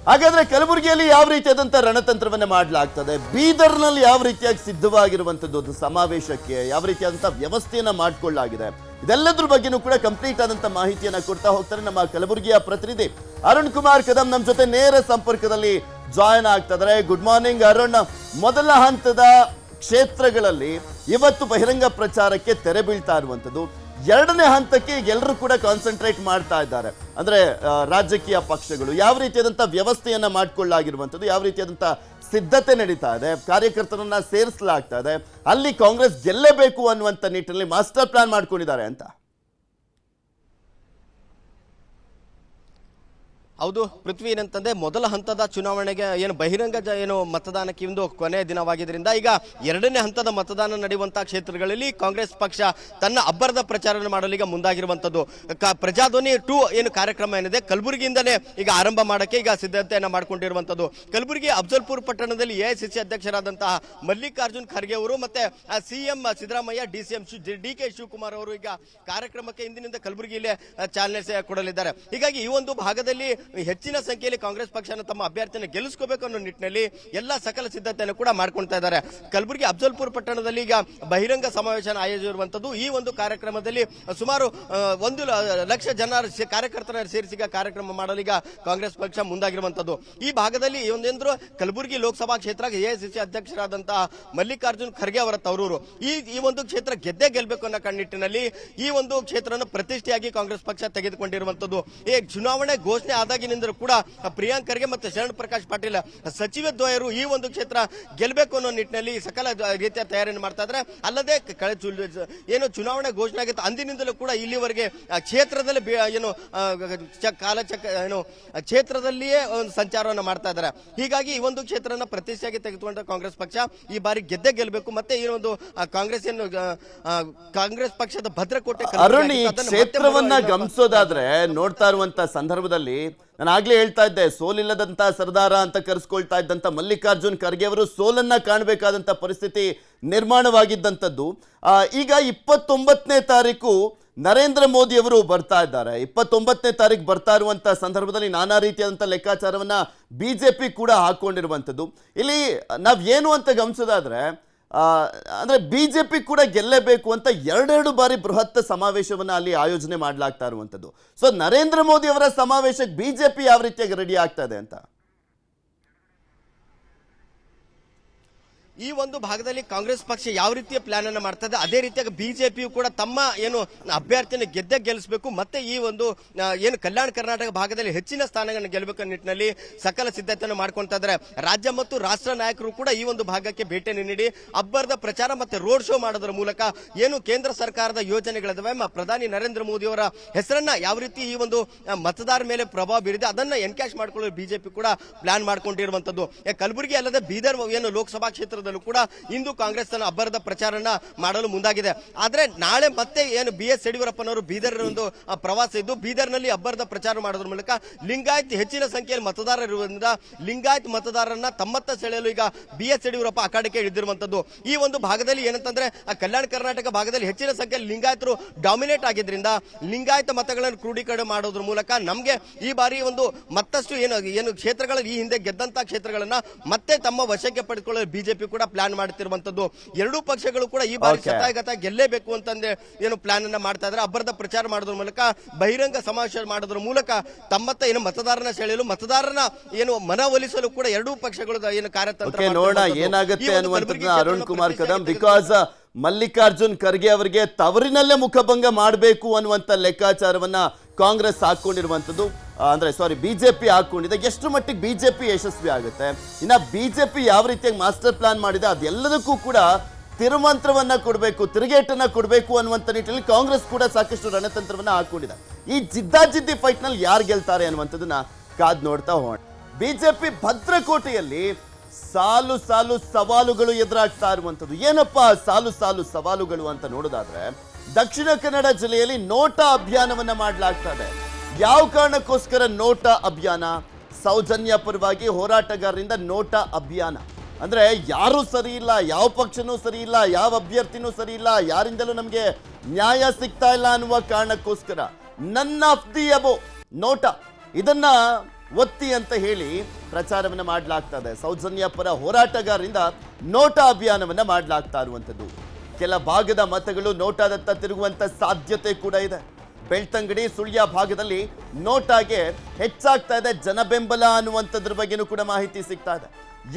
ಹಾಗಾದ್ರೆ ಕಲಬುರಗಿಯಲ್ಲಿ ಯಾವ ರೀತಿಯಾದಂಥ ರಣತಂತ್ರವನ್ನ ಮಾಡಲಾಗ್ತದೆ? ಬೀದರ್ನಲ್ಲಿ ಯಾವ ರೀತಿಯಾಗಿ ಸಿದ್ಧವಾಗಿರುವಂಥದ್ದು ಒಂದು ಸಮಾವೇಶಕ್ಕೆ, ಯಾವ ರೀತಿಯಾದಂಥ ವ್ಯವಸ್ಥೆಯನ್ನ ಮಾಡಿಕೊಳ್ಳಲಾಗಿದೆ ಇದೆಲ್ಲದ್ರ ಬಗ್ಗೆನೂ ಕೂಡ ಕಂಪ್ಲೀಟ್ ಆದಂಥ ಮಾಹಿತಿಯನ್ನ ಕೊಡ್ತಾ ಹೋಗ್ತಾರೆ ನಮ್ಮ ಕಲಬುರಗಿಯ ಪ್ರತಿನಿಧಿ ಅರುಣ್ ಕುಮಾರ್ ಕದಂ ನಮ್ಮ ಜೊತೆ ನೇರ ಸಂಪರ್ಕದಲ್ಲಿ ಜಾಯಿನ್ ಆಗ್ತಿದ್ದಾರೆ. Good morning Arun. ಮೊದಲ ಹಂತದ ಕ್ಷೇತ್ರಗಳಲ್ಲಿ ಇವತ್ತು ಬಹಿರಂಗ ಪ್ರಚಾರಕ್ಕೆ ತೆರೆ ಬೀಳ್ತಾ ಇರುವಂಥದ್ದು ಎರಡನೇ ಹಂತಕ್ಕೆ ಈಗ ಎಲ್ಲರೂ ಕೂಡ ಕಾನ್ಸಂಟ್ರೇಟ್ ಮಾಡ್ತಾ ಇದ್ದಾರೆ. ಅಂದ್ರೆ ರಾಜಕೀಯ ಪಕ್ಷಗಳು ಯಾವ ರೀತಿಯಾದಂಥ ವ್ಯವಸ್ಥೆಯನ್ನ ಮಾಡಿಕೊಳ್ಳಾಗಿರುವಂಥದ್ದು, ಯಾವ ರೀತಿಯಾದಂಥ ಸಿದ್ಧತೆ ನಡೀತಾ ಇದೆ, ಕಾರ್ಯಕರ್ತರನ್ನ ಸೇರಿಸಲಾಗ್ತಾ ಇದೆ, ಅಲ್ಲಿ ಕಾಂಗ್ರೆಸ್ ಗೆಲ್ಲಬೇಕು ಅನ್ನುವಂಥ ನಿಟ್ಟಿನಲ್ಲಿ ಮಾಸ್ಟರ್ ಪ್ಲಾನ್ ಮಾಡ್ಕೊಂಡಿದ್ದಾರೆ ಅಂತ. ಹೌದು ಪೃಥ್ವಿ ಏನಂತಂದ್ರೆ ಮೊದಲ ಹಂತದ ಚುನಾವಣೆಗೆ ಏನು ಬಹಿರಂಗ ಏನು ಮತದಾನಕ್ಕೆ ಒಂದು ಕೊನೆಯ ದಿನವಾಗಿದ್ದರಿಂದ ಈಗ ಎರಡನೇ ಹಂತದ ಮತದಾನ ನಡೆಯುವಂತಹ ಕ್ಷೇತ್ರಗಳಲ್ಲಿ ಕಾಂಗ್ರೆಸ್ ಪಕ್ಷ ತನ್ನ ಅಬ್ಬರದ ಪ್ರಚಾರ ಮಾಡಲು ಈಗ ಮುಂದಾಗಿರುವಂತದ್ದು. ಕ- ಪ್ರಜಾಧ್ವನಿ ಟೂ ಏನು ಕಾರ್ಯಕ್ರಮ ಏನಿದೆ ಕಲಬುರಗಿಯಿಂದಲೇ ಈಗ ಆರಂಭ ಮಾಡಕ್ಕೆ ಈಗ ಸಿದ್ಧತೆಯನ್ನು ಮಾಡಿಕೊಂಡಿರುವಂತದ್ದು. ಕಲಬುರಗಿ ಅಫ್ಜಲ್ಪುರ್ ಪಟ್ಟಣದಲ್ಲಿ ಎಐಸಿಸಿ ಅಧ್ಯಕ್ಷರಾದಂತಹ ಮಲ್ಲಿಕಾರ್ಜುನ್ ಖರ್ಗೆ ಅವರು ಮತ್ತೆ CM Siddaramaiah D C M D K Shivakumar ಅವರು ಈಗ ಕಾರ್ಯಕ್ರಮಕ್ಕೆ ಇಂದಿನಿಂದ ಕಲಬುರಗಿಯಲ್ಲಿ ಚಾಲನೆ ಕೊಡಲಿದ್ದಾರೆ. ಹೀಗಾಗಿ ಈ ಒಂದು ಭಾಗದಲ್ಲಿ ಹೆಚ್ಚಿನ ಸಂಖ್ಯೆಯಲ್ಲಿ ಕಾಂಗ್ರೆಸ್ ಪಕ್ಷನ ತಮ್ಮ ಅಭ್ಯರ್ಥಿಯನ್ನು ಗೆಲ್ಲಿಸ್ಕೋಬೇಕು ಅನ್ನೋ ನಿಟ್ಟಿನಲ್ಲಿ ಎಲ್ಲ ಸಕಲ ಸಿದ್ಧತೆಯನ್ನು ಕೂಡ ಮಾಡ್ಕೊಳ್ತಾ ಇದ್ದಾರೆ. ಕಲಬುರಗಿ ಅಫ್ಜಲ್ಪುರ್ ಪಟ್ಟಣದಲ್ಲಿ ಈಗ ಬಹಿರಂಗ ಸಮಾವೇಶ ಆಯೋಜಿಸಿರುವಂತದ್ದು ಈ ಒಂದು ಕಾರ್ಯಕ್ರಮದಲ್ಲಿ ಸುಮಾರು ಒಂದು ಲಕ್ಷ ಜನ ಕಾರ್ಯಕರ್ತರ ಸೇರಿಸಿ ಕಾರ್ಯಕ್ರಮ ಮಾಡಲು ಕಾಂಗ್ರೆಸ್ ಪಕ್ಷ ಮುಂದಾಗಿರುವಂತದ್ದು. ಈ ಭಾಗದಲ್ಲಿ ಒಂದೇಂದ್ರು ಕಲಬುರಗಿ ಲೋಕಸಭಾ ಕ್ಷೇತ್ರ ಎಐಸಿಸಿ ಅಧ್ಯಕ್ಷರಾದಂತಹ ಮಲ್ಲಿಕಾರ್ಜುನ್ ಖರ್ಗೆ ಅವರ ತವರೂರು. ಈ ಈ ಒಂದು ಕ್ಷೇತ್ರ ಗೆದ್ದೇ ಗೆಲ್ಲಬೇಕು ಅನ್ನೋ ಕಣ್ಣಿಟ್ಟಿನಲ್ಲಿ ಈ ಒಂದು ಕ್ಷೇತ್ರವನ್ನು ಪ್ರತಿಷ್ಠೆಯಾಗಿ ಕಾಂಗ್ರೆಸ್ ಪಕ್ಷ ತೆಗೆದುಕೊಂಡಿರುವಂತದ್ದು. ಈ ಚುನಾವಣೆ ಘೋಷಣೆ ಆದಾಗಿನಿಂದ ಕೂಡ ಪ್ರಿಯಾಂಕ್ ಖರ್ಗೆ ಮತ್ತು ಶರಣ್ ಪ್ರಕಾಶ್ ಪಾಟೀಲ್ ಸಚಿವ ದ್ವಯರು ಈ ಒಂದು ಕ್ಷೇತ್ರ ಗೆಲ್ಲಬೇಕು ಅನ್ನೋ ನಿಟ್ಟಿನಲ್ಲಿ ಸಕಲ ರೀತಿಯ ತಯಾರಿಯನ್ನು ಮಾಡ್ತಾ ಇದ್ದಾರೆ. ಅಲ್ಲದೆ ಏನು ಚುನಾವಣೆ ಘೋಷಣೆ ಆಗಿತ್ತು ಅಂದಿನಿಂದಲೂ ಕೂಡ ಇಲ್ಲಿವರೆಗೆ ಆ ಕ್ಷೇತ್ರದಲ್ಲಿ ಏನು ಕಾಲಚಕ್ರ ಕಾಲ ಚಕ ಏನು ಕ್ಷೇತ್ರದಲ್ಲಿಯೇ ಒಂದು ಸಂಚಾರವನ್ನು ಮಾಡ್ತಾ ಇದ್ದಾರೆ. ಹೀಗಾಗಿ ಈ ಒಂದು ಕ್ಷೇತ್ರನ ಪ್ರತಿಷ್ಠೆಯಾಗಿ ತೆಗೆದುಕೊಂಡ ಕಾಂಗ್ರೆಸ್ ಪಕ್ಷ ಈ ಬಾರಿ ಗೆದ್ದೆ ಗೆಲ್ಲಬೇಕು ಮತ್ತೆ ಈ ಒಂದು ಕಾಂಗ್ರೆಸ್ ಏನು ಕಾಂಗ್ರೆಸ್ ಪಕ್ಷದ ಭದ್ರಕೋಟೆ ಅರುಣ್ ಕ್ಷೇತ್ರವನ್ನ ಗಮನಿಸೋದಾದ್ರೆ ನೋಡ್ತಾ ಇರುವಂತ ಸಂದರ್ಭದಲ್ಲಿ ನಾನು ಆಗ್ಲೇ ಹೇಳ್ತಾ ಇದ್ದೆ ಸೋಲಿಲ್ಲದಂತ ಸರ್ದಾರ ಅಂತ ಕರೆಸ್ಕೊಳ್ತಾ ಇದ್ದಂತ ಮಲ್ಲಿಕಾರ್ಜುನ್ ಖರ್ಗೆ ಅವರು ಸೋಲನ್ನ ಕಾಣಬೇಕಾದಂತ ಪರಿಸ್ಥಿತಿ ನಿರ್ಮಾಣವಾಗಿದ್ದಂಥದ್ದು. ಈಗ ಇಪ್ಪತ್ತೊಂಬತ್ತನೇ ತಾರೀಕು ನರೇಂದ್ರ ಮೋದಿ ಅವರು ಬರ್ತಾ ಇದ್ದಾರೆ. ಇಪ್ಪತ್ತೊಂಬತ್ತನೇ ತಾರೀಕು ಬರ್ತಾ ಇರುವಂಥ ಸಂದರ್ಭದಲ್ಲಿ ನಾನಾ ರೀತಿಯಾದಂಥ ಲೆಕ್ಕಾಚಾರವನ್ನ ಬಿಜೆಪಿ ಕೂಡ ಹಾಕ್ಕೊಂಡಿರುವಂಥದ್ದು. ಇಲ್ಲಿ ನಾವ್ ಏನು ಅಂತ ಗಮನಿಸೋದಾದ್ರೆ ಆ, ಜೆ ಪಿ ಕೂಡ ಗೆಲ್ಲಬೇಕು ಅಂತ ಎರಡೆರಡು ಬಾರಿ ಬೃಹತ್ ಸಮಾವೇಶವನ್ನು ಅಲ್ಲಿ ಆಯೋಜನೆ ಮಾಡಲಾಗ್ತಾ ಇರುವಂಥದ್ದು. ಸೊ ನರೇಂದ್ರ ಮೋದಿ ಅವರ ಸಮಾವೇಶಕ್ಕೆ ಬಿಜೆಪಿ ಯಾವ ರೀತಿಯಾಗಿ ರೆಡಿ ಆಗ್ತಾ ಇದೆ ಅಂತ? ಈ ಒಂದು ಭಾಗದಲ್ಲಿ ಕಾಂಗ್ರೆಸ್ ಪಕ್ಷ ಯಾವ ರೀತಿಯ ಪ್ಲಾನ್ ಅನ್ನು ಮಾಡ್ತದೆ, ಅದೇ ರೀತಿಯಾಗಿ ಬಿಜೆಪಿಯು ಕೂಡ ತಮ್ಮ ಏನು ಅಭ್ಯರ್ಥಿಯನ್ನು ಗೆದ್ದೆ ಗೆಲ್ಲಿಸಬೇಕು ಮತ್ತೆ ಈ ಒಂದು ಏನು ಕಲ್ಯಾಣ ಕರ್ನಾಟಕ ಭಾಗದಲ್ಲಿ ಹೆಚ್ಚಿನ ಸ್ಥಾನಗಳನ್ನು ಗೆಲ್ಲಬೇಕು ನಿಟ್ಟಿನಲ್ಲಿ ಸಕಲ ಸಿದ್ಧತೆಯನ್ನು ಮಾಡ್ಕೊಂತಾ ಇದ್ದಾರೆ. ರಾಜ್ಯ ಮತ್ತು ರಾಷ್ಟ್ರ ನಾಯಕರು ಕೂಡ ಈ ಒಂದು ಭಾಗಕ್ಕೆ ಭೇಟಿಯನ್ನು ನೀಡಿ, ಅಬ್ಬರದ ಪ್ರಚಾರ ಮತ್ತೆ ರೋಡ್ ಶೋ ಮಾಡೋದ್ರ ಮೂಲಕ ಏನು ಕೇಂದ್ರ ಸರ್ಕಾರದ ಯೋಜನೆಗಳಿದಾವೆ ಪ್ರಧಾನಿ ನರೇಂದ್ರ ಮೋದಿ ಅವರ ಹೆಸರನ್ನ ಯಾವ ರೀತಿ ಈ ಒಂದು ಮತದಾರ ಮೇಲೆ ಪ್ರಭಾವ ಬೀರಿದೆ, ಅದನ್ನ ಎನ್ಕ್ಯಾಶ್ ಮಾಡ್ಕೊಳ್ಳಲು ಬಿಜೆಪಿ ಕೂಡ ಪ್ಲಾನ್ ಮಾಡ್ಕೊಂಡಿರುವಂತದ್ದು. ಕಲಬುರಗಿ ಅಲ್ಲದೆ ಬೀದರ್ ಏನು ಲೋಕಸಭಾ ಕ್ಷೇತ್ರದಲ್ಲೂ ಕೂಡ ಇಂದು ಕಾಂಗ್ರೆಸ್ ತನ್ನ ಅಬ್ಬರದ ಪ್ರಚಾರನ ಮಾಡಲು ಮುಂದಾಗಿದೆ. ಆದ್ರೆ ನಾಳೆ ಮತ್ತೆ ಏನು ಬಿ ಎಸ್ ಯಡಿಯೂರಪ್ಪನವರು ಬೀದರ್ ಒಂದು ಪ್ರವಾಸ ಇದ್ದು ಬೀದರ್ನಲ್ಲಿ ಅಬ್ಬರದ ಪ್ರಚಾರ ಮಾಡೋದ್ರ ಮೂಲಕ ಲಿಂಗಾಯತ್ ಹೆಚ್ಚಿನ ಸಂಖ್ಯೆಯಲ್ಲಿ ಮತದಾರರಿರುವುದರಿಂದ ಲಿಂಗಾಯತ್ ಮತದಾರರನ್ನ ತಮ್ಮತ್ತ ಸೆಳೆಯಲು ಈಗ ಬಿ ಎಸ್ ಯಡಿಯೂರಪ್ಪ ಅಖಾಡಕ್ಕೆ ಇಳಿದಿರುವಂತದ್ದು. ಈ ಒಂದು ಭಾಗದಲ್ಲಿ ಏನಂತಂದ್ರೆ, ಆ, ಕಲ್ಯಾಣ ಕರ್ನಾಟಕ ಭಾಗದಲ್ಲಿ ಹೆಚ್ಚಿನ ಸಂಖ್ಯೆಯಲ್ಲಿ ಲಿಂಗಾಯತರು ಡಾಮಿನೇಟ್ ಆಗಿದ್ರಿಂದ ಲಿಂಗಾಯತ ಮತಗಳನ್ನು ಕ್ರೋಢೀಕರಣ ಮಾಡೋದ್ರ ಮೂಲಕ ನಮಗೆ ಈ ಬಾರಿ ಒಂದು ಮತ್ತಷ್ಟು ಏನು ಏನು ಕ್ಷೇತ್ರಗಳಲ್ಲಿ ಈ ಹಿಂದೆ ಗೆದ್ದಂತ ಕ್ಷೇತ್ರಗಳನ್ನ ಮತ್ತೆ ತಮ್ಮ ವಶಕ್ಕೆ ಪಡೆದುಕೊಳ್ಳಲು ಬಿಜೆಪಿ ಕೂಡ ಪ್ಲಾನ್ ಮಾಡುತ್ತಿರುವಂತದ್ದು ಎರಡೂ ಪಕ್ಷಗಳು ಕೂಡ ಈ ಬಾರಿ ಸತಾಯಗತ ಗೆಲ್ಲೇಬೇಕು ಅಂತಂದ್ರೆ ಏನು ಪ್ಲಾನ್ ಅನ್ನ ಮಾಡ್ತಾ ಇದ್ದಾರೆ ಅಬ್ಬರದ ಪ್ರಚಾರ ಮಾಡೋದ್ರ ಮೂಲಕ ಬಹಿರಂಗ ಸಮಾವೇಶ ಮಾಡೋದ್ರ ಮೂಲಕ ತಮ್ಮತ್ತ ಏನು ಮತದಾರನ ಸೆಳೆಯಲು ಮತದಾರನ ಏನು ಮನವೊಲಿಸಲು ಕೂಡ ಎರಡೂ ಪಕ್ಷಗಳು ಏನು ಕಾರ್ಯತಂತ್ರ ನೋಡೋಣ. ಏನಾಗುತ್ತೆ ಅನ್ನುವಂಥದ್ದು ಅರುಣ್ ಕುಮಾರ್ ಕದಂ ಬಿಕಾಸ್ ಮಲ್ಲಿಕಾರ್ಜುನ್ ಖರ್ಗೆ ಅವರಿಗೆ ತವರಿನಲ್ಲೇ ಮುಖಭಂಗ ಮಾಡಬೇಕು ಅನ್ನುವಂಥ ಲೆಕ್ಕಾಚಾರವನ್ನ ಕಾಂಗ್ರೆಸ್ ಹಾಕೊಂಡಿರುವಂಥದ್ದು. ಅಂದ್ರೆ ಸಾರಿ ಬಿಜೆಪಿ ಹಾಕೊಂಡಿದೆ. ಎಷ್ಟು ಮಟ್ಟಿಗೆ ಬಿಜೆಪಿ ಯಶಸ್ವಿ ಆಗುತ್ತೆ? ಇನ್ನ ಬಿಜೆಪಿ ಯಾವ ರೀತಿಯಾಗಿ ಮಾಸ್ಟರ್ ಪ್ಲಾನ್ ಮಾಡಿದೆ, ಅದೆಲ್ಲದಕ್ಕೂ ಕೂಡ ತಿರುಮಂತ್ರವನ್ನ ಕೊಡಬೇಕು, ತಿರುಗೇಟನ್ನ ಕೊಡಬೇಕು ಅನ್ನುವಂಥ ನಿಟ್ಟಿನಲ್ಲಿ ಕಾಂಗ್ರೆಸ್ ಕೂಡ ಸಾಕಷ್ಟು ರಣತಂತ್ರವನ್ನ ಹಾಕೊಂಡಿದೆ. ಈ ಜಿದ್ದಾಜಿದ್ದಿ ಫೈಟ್ನಲ್ಲಿ ಯಾರು ಗೆಲ್ತಾರೆ ಅನ್ನುವಂಥದ್ದನ್ನ ಕಾದ್ ನೋಡ್ತಾ ಹೋಗೋಣ. ಬಿಜೆಪಿ ಭದ್ರಕೋಟೆಯಲ್ಲಿ ಸಾಲು ಸಾಲು ಸವಾಲುಗಳು ಎದುರಾಗ್ತಾ ಇರುವಂಥದ್ದು. ಏನಪ್ಪ ಸಾಲು ಸಾಲು ಸವಾಲುಗಳು ಅಂತ ನೋಡೋದಾದ್ರೆ, ದಕ್ಷಿಣ ಕನ್ನಡ ಜಿಲ್ಲೆಯಲ್ಲಿ ನೋಟಾ ಅಭಿಯಾನವನ್ನ ಮಾಡಲಾಗ್ತಾ ಯಾವ ಕಾರಣಕ್ಕೋಸ್ಕರ ನೋಟ ಅಭಿಯಾನ? ಸೌಜನ್ಯ ಪರವಾಗಿ ಹೋರಾಟಗಾರರಿಂದ ನೋಟ ಅಭಿಯಾನ. ಅಂದ್ರೆ ಯಾರು ಸರಿ ಇಲ್ಲ, ಯಾವ ಪಕ್ಷನೂ ಸರಿ ಇಲ್ಲ, ಯಾವ ಅಭ್ಯರ್ಥಿನೂ ಸರಿ ಇಲ್ಲ, ಯಾರಿಂದಲೂ ನಮಗೆ ನ್ಯಾಯ ಸಿಗ್ತಾ ಇಲ್ಲ ಅನ್ನುವ ಕಾರಣಕ್ಕೋಸ್ಕರ ನನ್ನ ಆಫ್ ದಿ ಅಬೋ ನೋಟ. ಇದನ್ನ ಒತ್ತಿ ಅಂತ ಹೇಳಿ ಪ್ರಚಾರವನ್ನ ಮಾಡಲಾಗ್ತಾ ಇದೆ. ಸೌಜನ್ಯ ಪರ ಹೋರಾಟಗಾರರಿಂದ ನೋಟ ಅಭಿಯಾನವನ್ನ ಮಾಡಲಾಗ್ತಾ ಇರುವಂಥದ್ದು. ಕೆಲ ಭಾಗದ ಮತಗಳು ನೋಟಾದತ್ತ ತಿರುಗುವಂತ ಸಾಧ್ಯತೆ ಕೂಡ ಇದೆ. ಬೆಳ್ತಂಗಡಿ ಸುಳ್ಯ ಭಾಗದಲ್ಲಿ ನೋಟಾಗೆ ಹೆಚ್ಚಾಗ್ತಾ ಇದೆ ಜನಬೆಂಬಲ ಅನ್ನುವಂಥದ್ರ ಬಗ್ಗೆನೂ ಕೂಡ ಮಾಹಿತಿ ಸಿಗ್ತಾ ಇದೆ.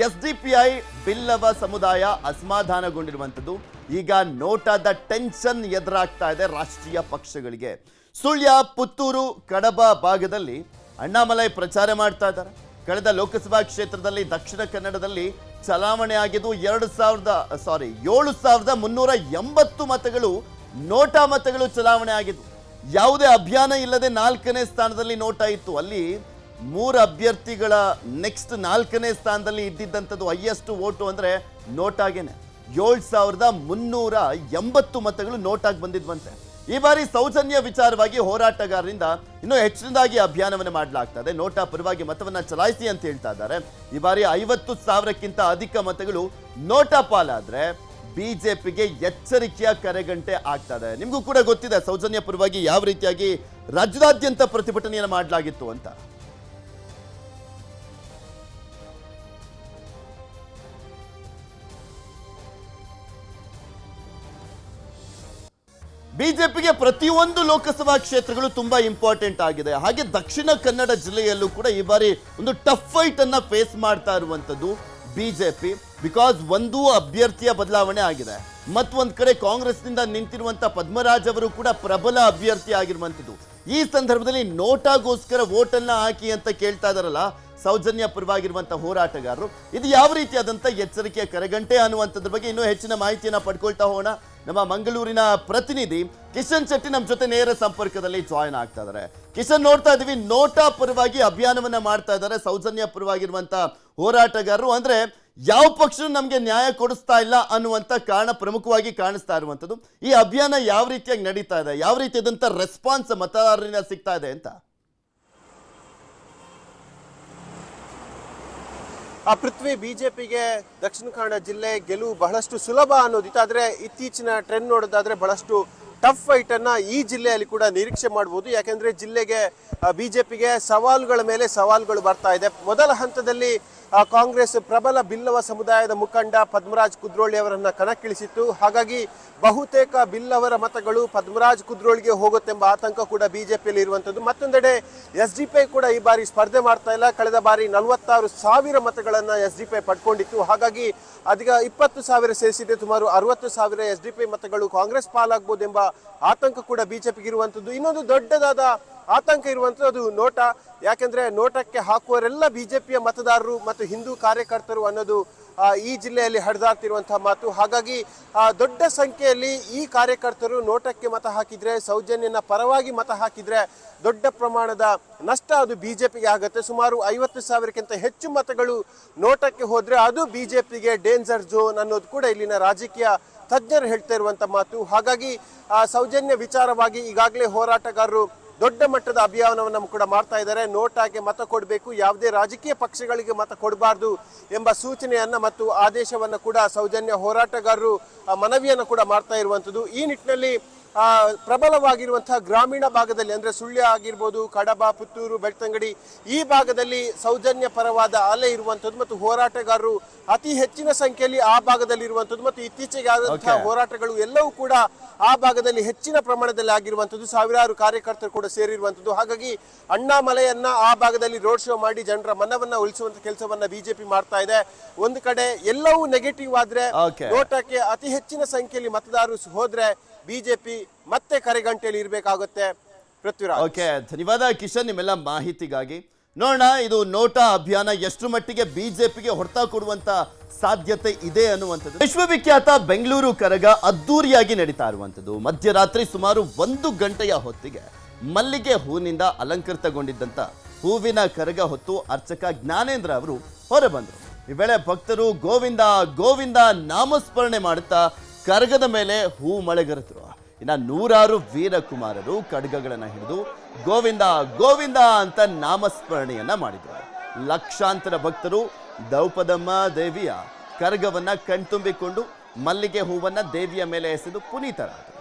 S D P I Billava ಸಮುದಾಯ ಅಸಮಾಧಾನಗೊಂಡಿರುವಂಥದ್ದು. ಈಗ ನೋಟಾದ ಟೆನ್ಷನ್ ಎದುರಾಗ್ತಾ ಇದೆ ರಾಷ್ಟ್ರೀಯ ಪಕ್ಷಗಳಿಗೆ. ಸುಳ್ಯ ಪುತ್ತೂರು ಕಡಬ ಭಾಗದಲ್ಲಿ ಅಣ್ಣಾಮಲೈ ಪ್ರಚಾರ ಮಾಡ್ತಾ ಇದ್ದಾರೆ. ಕಳೆದ ಲೋಕಸಭಾ ಕ್ಷೇತ್ರದಲ್ಲಿ ದಕ್ಷಿಣ ಕನ್ನಡದಲ್ಲಿ ಚಲಾವಣೆ ಆಗಿದ್ದು ಎರಡು ಸಾವಿರದ ಸಾರಿ ಏಳು ಸಾವಿರದ ಮುನ್ನೂರ ಎಂಬತ್ತು ಮತಗಳು ನೋಟಾ ಮತಗಳು ಚಲಾವಣೆ ಆಗಿದ್ವು ಯಾವುದೇ ಅಭಿಯಾನ ಇಲ್ಲದೆ ನಾಲ್ಕನೇ ಸ್ಥಾನದಲ್ಲಿ ನೋಟ ಇತ್ತು. ಅಲ್ಲಿ ಮೂರು ಅಭ್ಯರ್ಥಿಗಳ ನೆಕ್ಸ್ಟ್ ನಾಲ್ಕನೇ ಸ್ಥಾನದಲ್ಲಿ ಇದ್ದಿದ್ದಂಥದ್ದು ಹೈಯೆಸ್ಟ್ ಓಟು ಅಂದ್ರೆ ನೋಟಾಗೇನೆ. ಏಳು ಸಾವಿರದ ಮುನ್ನೂರ ಎಂಬತ್ತು ಮತಗಳು ನೋಟಾಗಿ ಬಂದಿದ್ವಂತೆ. ಈ ಬಾರಿ ಸೌಜನ್ಯ ವಿಚಾರವಾಗಿ ಹೋರಾಟಗಾರರಿಂದ ಇನ್ನೂ ಹೆಚ್ಚಿನದಾಗಿ ಅಭಿಯಾನವನ್ನು ಮಾಡಲಾಗ್ತದೆ. ನೋಟಾ ಪರವಾಗಿ ಮತವನ್ನು ಚಲಾಯಿಸಿ ಅಂತ ಹೇಳ್ತಾ ಇದ್ದಾರೆ. ಈ ಬಾರಿ ಐವತ್ತು ಸಾವಿರಕ್ಕಿಂತ ಅಧಿಕ ಮತಗಳು ನೋಟಾ ಪಾಲಾದ್ರೆ ಬಿಜೆಪಿಗೆ ಎಚ್ಚರಿಕೆಯ ಕರೆಗಂಟೆ ಆಗ್ತಾ ಇದೆ. ನಿಮಗೂ ಕೂಡ ಗೊತ್ತಿದೆ ಸೌಜನ್ಯ ಪರವಾಗಿ ಯಾವ ರೀತಿಯಾಗಿ ರಾಜ್ಯದಾದ್ಯಂತ ಪ್ರತಿಭಟನೆಯನ್ನು ಮಾಡಲಾಗಿತ್ತು ಅಂತ. ಬಿಜೆಪಿಗೆ ಪ್ರತಿಯೊಂದು ಲೋಕಸಭಾ ಕ್ಷೇತ್ರಗಳು ತುಂಬಾ ಇಂಪಾರ್ಟೆಂಟ್ ಆಗಿದೆ. ಹಾಗೆ ದಕ್ಷಿಣ ಕನ್ನಡ ಜಿಲ್ಲೆಯಲ್ಲೂ ಕೂಡ ಈ ಬಾರಿ ಒಂದು ಟಫ್ ಫೈಟ್ ಅನ್ನ ಫೇಸ್ ಮಾಡ್ತಾ ಇರುವಂತದ್ದು ಬಿಜೆಪಿ ಬಿಕಾಸ್ ಒಂದು ಅಭ್ಯರ್ಥಿಯ ಬದಲಾವಣೆ ಆಗಿದೆ. ಮತ್ತೊಂದು ಕಡೆ ಕಾಂಗ್ರೆಸ್ನಿಂದ ನಿಂತಿರುವಂತ ಪದ್ಮರಾಜ್ ಅವರು ಕೂಡ ಪ್ರಬಲ ಅಭ್ಯರ್ಥಿ ಆಗಿರುವಂಥದ್ದು. ಈ ಸಂದರ್ಭದಲ್ಲಿ ನೋಟಾಗೋಸ್ಕರ ವೋಟನ್ನು ಹಾಕಿ ಅಂತ ಕೇಳ್ತಾ ಇದಾರಲ್ಲ, ಸೌಜನ್ಯ ಪರವಾಗಿರುವಂಥ ಹೋರಾಟಗಾರರು. ಇದು ಯಾವ ರೀತಿಯಾದಂಥ ಎಚ್ಚರಿಕೆಯ ಕರೆಗಂಟೆ ಅನ್ನುವಂಥದ್ರ ಬಗ್ಗೆ ಇನ್ನೂ ಹೆಚ್ಚಿನ ಮಾಹಿತಿಯನ್ನು ಪಡ್ಕೊಳ್ತಾ ಹೋಗೋಣ. ನಮ್ಮ ಮಂಗಳೂರಿನ ಪ್ರತಿನಿಧಿ ಕಿಶನ್ ಶೆಟ್ಟಿ ನಮ್ಮ ಜೊತೆ ನೇರ ಸಂಪರ್ಕದಲ್ಲಿ ಜಾಯಿನ್ ಆಗ್ತಾ ಇದ್ದಾರೆ ಕಿಶನ್ ನೋಡ್ತಾ ಇದೀವಿ, ನೋಟಾ ಪರವಾಗಿ ಅಭಿಯಾನವನ್ನ ಮಾಡ್ತಾ ಇದ್ದಾರೆ ಸೌಜನ್ಯ ಪರವಾಗಿರುವಂತ ಹೋರಾಟಗಾರರು. ಅಂದ್ರೆ ಯಾವ ಪಕ್ಷ ನಮಗೆ ನ್ಯಾಯ ಕೊಡಿಸ್ತಾ ಇಲ್ಲ ಅನ್ನುವಂತ ಕಾರಣ ಪ್ರಮುಖವಾಗಿ ಕಾಣಿಸ್ತಾ ಇರುವಂಥದ್ದು. ಈ ಅಭಿಯಾನ ಯಾವ ರೀತಿಯಾಗಿ ನಡೀತಾ ಇದೆ, ಯಾವ ರೀತಿಯಾದಂಥ ರೆಸ್ಪಾನ್ಸ್ ಮತದಾರರಿಂದ ಸಿಗ್ತಾ ಇದೆ ಅಂತ? ಆ ಪೃಥ್ವಿ ಬಿಜೆಪಿಗೆ ದಕ್ಷಿಣ ಕನ್ನಡ ಜಿಲ್ಲೆ ಗೆಲುವು ಬಹಳಷ್ಟು ಸುಲಭ ಅನ್ನೋದಿತ್ತು. ಆದ್ರೆ ಇತ್ತೀಚಿನ ಟ್ರೆಂಡ್ ನೋಡೋದಾದ್ರೆ ಬಹಳಷ್ಟು ಟಫ್ ಫೈಟ್ ಅನ್ನ ಈ ಜಿಲ್ಲೆಯಲ್ಲಿ ಕೂಡ ನಿರೀಕ್ಷೆ ಮಾಡಬಹುದು ಯಾಕೆಂದ್ರೆ ಜಿಲ್ಲೆಗೆ ಬಿಜೆಪಿಗೆ ಸವಾಲುಗಳ ಮೇಲೆ ಸವಾಲುಗಳು ಬರ್ತಾ ಇದೆ. ಮೊದಲ ಹಂತದಲ್ಲಿ ಕಾಂಗ್ರೆಸ್ ಪ್ರಬಲ ಬಿಲ್ಲವ ಸಮುದಾಯದ ಮುಖಂಡ ಪದ್ಮರಾಜ್ ಕುದ್ರೋಳಿ ಅವರನ್ನ ಕಣಕ್ಕಿಳಿಸಿತ್ತು. ಹಾಗಾಗಿ ಬಹುತೇಕ ಬಿಲ್ಲವರ ಮತಗಳು ಪದ್ಮರಾಜ್ ಕುದ್ರೋಳಿಗೆ ಹೋಗುತ್ತೆಂಬ ಆತಂಕ ಕೂಡ ಬಿಜೆಪಿಯಲ್ಲಿ ಇರುವಂತದ್ದು. ಮತ್ತೊಂದೆಡೆ ಎಸ್ ಡಿ ಪಿ ಕೂಡ ಈ ಬಾರಿ ಸ್ಪರ್ಧೆ ಮಾಡ್ತಾ ಇಲ್ಲ. ಕಳೆದ ಬಾರಿ ನಲವತ್ತಾರು ಸಾವಿರ ಮತಗಳನ್ನು ಎಸ್ ಡಿ ಪಿ ಪಡ್ಕೊಂಡಿತ್ತು. ಹಾಗಾಗಿ ಅದೀಗ ಇಪ್ಪತ್ತು ಸಾವಿರ ಸೇರಿಸಿದೆ. ಸುಮಾರು ಅರವತ್ತು ಸಾವಿರ ಎಸ್ ಡಿ ಪಿ ಮತಗಳು ಕಾಂಗ್ರೆಸ್ ಪಾಲಾಗಬಹುದು ಎಂಬ ಆತಂಕ ಕೂಡ ಬಿಜೆಪಿಗೆ ಇರುವಂತದ್ದು. ಇನ್ನೊಂದು ದೊಡ್ಡದಾದ ಆತಂಕ ಇರುವಂಥದ್ದು ಅದು ನೋಟ. ಯಾಕೆಂದ್ರೆ ನೋಟಕ್ಕೆ ಹಾಕುವರೆಲ್ಲ ಪಿಯ ಮತದಾರರು ಮತ್ತು ಹಿಂದೂ ಕಾರ್ಯಕರ್ತರು ಅನ್ನೋದು ಈ ಜಿಲ್ಲೆಯಲ್ಲಿ ಹರಿದಾಡ್ತಿರುವಂತಹ ಮಾತು. ಹಾಗಾಗಿ ದೊಡ್ಡ ಸಂಖ್ಯೆಯಲ್ಲಿ ಈ ಕಾರ್ಯಕರ್ತರು ನೋಟಕ್ಕೆ ಮತ ಹಾಕಿದ್ರೆ, ಸೌಜನ್ಯನ ಪರವಾಗಿ ಮತ ಹಾಕಿದ್ರೆ ದೊಡ್ಡ ಪ್ರಮಾಣದ ನಷ್ಟ ಅದು ಬಿಜೆಪಿಗೆ ಆಗುತ್ತೆ. ಸುಮಾರು ಐವತ್ತು ಸಾವಿರಕ್ಕಿಂತ ಹೆಚ್ಚು ಮತಗಳು ನೋಟಕ್ಕೆ ಹೋದ್ರೆ ಅದು ಬಿಜೆಪಿಗೆ ಡೇಂಜರ್ ಝೋನ್ ಅನ್ನೋದು ಕೂಡ ಇಲ್ಲಿನ ರಾಜಕೀಯ ತಜ್ಞರು ಹೇಳ್ತಾ ಇರುವಂತ ಮಾತು. ಹಾಗಾಗಿ ಸೌಜನ್ಯ ವಿಚಾರವಾಗಿ ಈಗಾಗಲೇ ಹೋರಾಟಗಾರರು ದೊಡ್ಡ ಮಟ್ಟದ ಅಭಿಯಾನವನ್ನು ಕೂಡ ಮಾಡ್ತಾ ಇದ್ದಾರೆ. ನೋಟಾಗೆ ಮತ ಕೊಡಬೇಕು, ಯಾವುದೇ ರಾಜಕೀಯ ಪಕ್ಷಗಳಿಗೆ ಮತ ಕೊಡಬಾರ್ದು ಎಂಬ ಸೂಚನೆಯನ್ನ ಮತ್ತು ಆದೇಶವನ್ನು ಕೂಡ ಸೌಜನ್ಯ ಹೋರಾಟಗಾರರು ಮನವಿಯನ್ನು ಕೂಡ ಮಾಡ್ತಾ ಇರುವಂಥದ್ದು ಈ ನಿಟ್ಟಿನಲ್ಲಿ ಪ್ರಬಲವಾಗಿರುವಂತಹ ಗ್ರಾಮೀಣ ಭಾಗದಲ್ಲಿ ಅಂದ್ರೆ ಸುಳ್ಯ ಆಗಿರ್ಬೋದು ಕಡಬ ಪುತ್ತೂರು ಬೆಳ್ತಂಗಡಿ ಈ ಭಾಗದಲ್ಲಿ ಸೌಜನ್ಯ ಪರವಾದ ಅಲೆ ಇರುವಂತದ್ದು ಮತ್ತು ಹೋರಾಟಗಾರರು ಅತಿ ಹೆಚ್ಚಿನ ಸಂಖ್ಯೆಯಲ್ಲಿ ಆ ಭಾಗದಲ್ಲಿ ಇರುವಂತದ್ದು ಮತ್ತು ಇತ್ತೀಚೆಗೆ ಆದಂತಹ ಹೋರಾಟಗಳು ಎಲ್ಲವೂ ಕೂಡ ಆ ಭಾಗದಲ್ಲಿ ಹೆಚ್ಚಿನ ಪ್ರಮಾಣದಲ್ಲಿ ಆಗಿರುವಂತದ್ದು ಸಾವಿರಾರು ಕಾರ್ಯಕರ್ತರು ಕೂಡ ಸೇರಿರುವಂತದ್ದು ಹಾಗಾಗಿ ಅಣ್ಣಾಮಲೆಯನ್ನ ಆ ಭಾಗದಲ್ಲಿ ರೋಡ್ ಶೋ ಮಾಡಿ ಜನರ ಮನವನ್ನ ಉಳಿಸುವಂತ ಕೆಲಸವನ್ನ ಬಿಜೆಪಿ ಮಾಡ್ತಾ ಇದೆ. ಒಂದು ಕಡೆ ಎಲ್ಲವೂ ನೆಗೆಟಿವ್ ಆದ್ರೆ. ನೋಟಕ್ಕೆ ಅತಿ ಹೆಚ್ಚಿನ ಸಂಖ್ಯೆಯಲ್ಲಿ ಮತದಾರರು ಹೋದ್ರೆ ಬಿಜೆಪಿ ಮತ್ತೆ ಕರೆಗಂಟೆಯಲ್ಲಿ ಇರಬೇಕಾಗುತ್ತೆ. ಪೃಥ್ವಿರಾಜ್. ಓಕೆ, ಧನ್ಯವಾದ ಕಿಶನ್, ನಿಮ್ಮೆಲ್ಲ ಮಾಹಿತಿಗಾಗಿ. ನೋಡೋಣ, ಇದು ನೋಟಾ ಅಭಿಯಾನ ಎಷ್ಟು ಮಟ್ಟಿಗೆ ಬಿಜೆಪಿಗೆ ಹೊಡೆತ ಕೊಡುವಂತ ಸಾಧ್ಯತೆ ಇದೆ ಅನ್ನುವಂಥದ್ದು. ವಿಶ್ವವಿಖ್ಯಾತ ಬೆಂಗಳೂರು ಕರಗ ಅದ್ದೂರಿಯಾಗಿ ನಡೀತಾ ಇರುವಂಥದ್ದು. ಮಧ್ಯರಾತ್ರಿ ಸುಮಾರು ಒಂದು ಗಂಟೆಯ ಹೊತ್ತಿಗೆ ಮಲ್ಲಿಗೆ ಹೂವಿನಿಂದ ಅಲಂಕೃತಗೊಂಡಿದ್ದಂತ ಹೂವಿನ ಕರಗ ಹೊತ್ತು ಅರ್ಚಕ ಜ್ಞಾನೇಂದ್ರ ಅವರು ಹೊರಬಂದರು. ಈ ವೇಳೆ ಭಕ್ತರು ಗೋವಿಂದ ಗೋವಿಂದ ನಾಮಸ್ಮರಣೆ ಮಾಡುತ್ತಾ ಕರಗದ ಮೇಲೆ ಹೂ ಮಳೆಗರೆತರು ಇನ್ನು ನೂರಾರು ವೀರಕುಮಾರರು ಖಡ್ಗಗಳನ್ನು ಹಿಡಿದು ಗೋವಿಂದ ಗೋವಿಂದ ಅಂತ ನಾಮಸ್ಮರಣೆಯನ್ನ ಮಾಡಿದರು. ಲಕ್ಷಾಂತರ ಭಕ್ತರು ದ್ರೌಪದಮ್ಮ ದೇವಿಯ ಕರಗವನ್ನ ಕಣ್ತುಂಬಿಕೊಂಡು ಮಲ್ಲಿಗೆ ಹೂವನ್ನ ದೇವಿಯ ಮೇಲೆ ಎಸೆದು ಪುನೀತರಾದರು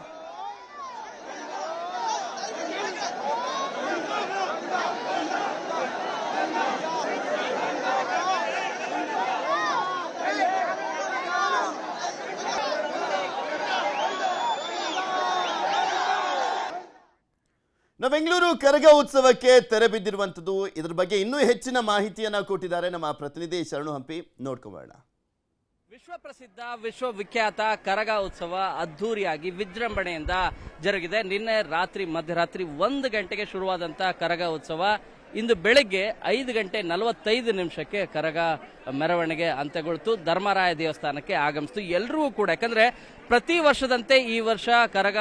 ನಾವು ಬೆಂಗಳೂರು ಕರಗ ಉತ್ಸವಕ್ಕೆ ತೆರೆ ಬಿದ್ದಿರುವಂಥದ್ದು, ಇದರ ಬಗ್ಗೆ ಇನ್ನೂ ಹೆಚ್ಚಿನ ಮಾಹಿತಿಯನ್ನ ಕೊಟ್ಟಿದ್ದಾರೆ ನಮ್ಮ ಪ್ರತಿನಿಧಿ ಶರಣು ಹಂಪಿ. ನೋಡ್ಕೊಂಬರೋಣ. ವಿಶ್ವ ಪ್ರಸಿದ್ಧ ವಿಶ್ವವಿಖ್ಯಾತ ಕರಗ ಉತ್ಸವ ಅದ್ಧೂರಿಯಾಗಿ ವಿಜೃಂಭಣೆಯಿಂದ ಜರುಗಿದೆ. ನಿನ್ನೆ ರಾತ್ರಿ ಮಧ್ಯರಾತ್ರಿ ಒಂದು ಗಂಟೆಗೆ ಶುರುವಾದಂತಹ ಕರಗ ಉತ್ಸವ. ಇಂದು ಬೆಳಗ್ಗೆ ಐದು ಗಂಟೆ ನಲವತ್ತೈದು ನಿಮಿಷಕ್ಕೆ ಕರಗ ಮೆರವಣಿಗೆ ಅಂತ್ಯಗೊಳ್ತು. ಧರ್ಮರಾಯ ದೇವಸ್ಥಾನಕ್ಕೆ ಆಗಮಿಸಿತು ಎಲ್ಲರೂ ಕೂಡ. ಯಾಕಂದ್ರೆ ಪ್ರತಿ ವರ್ಷದಂತೆ ಈ ವರ್ಷ ಕರಗ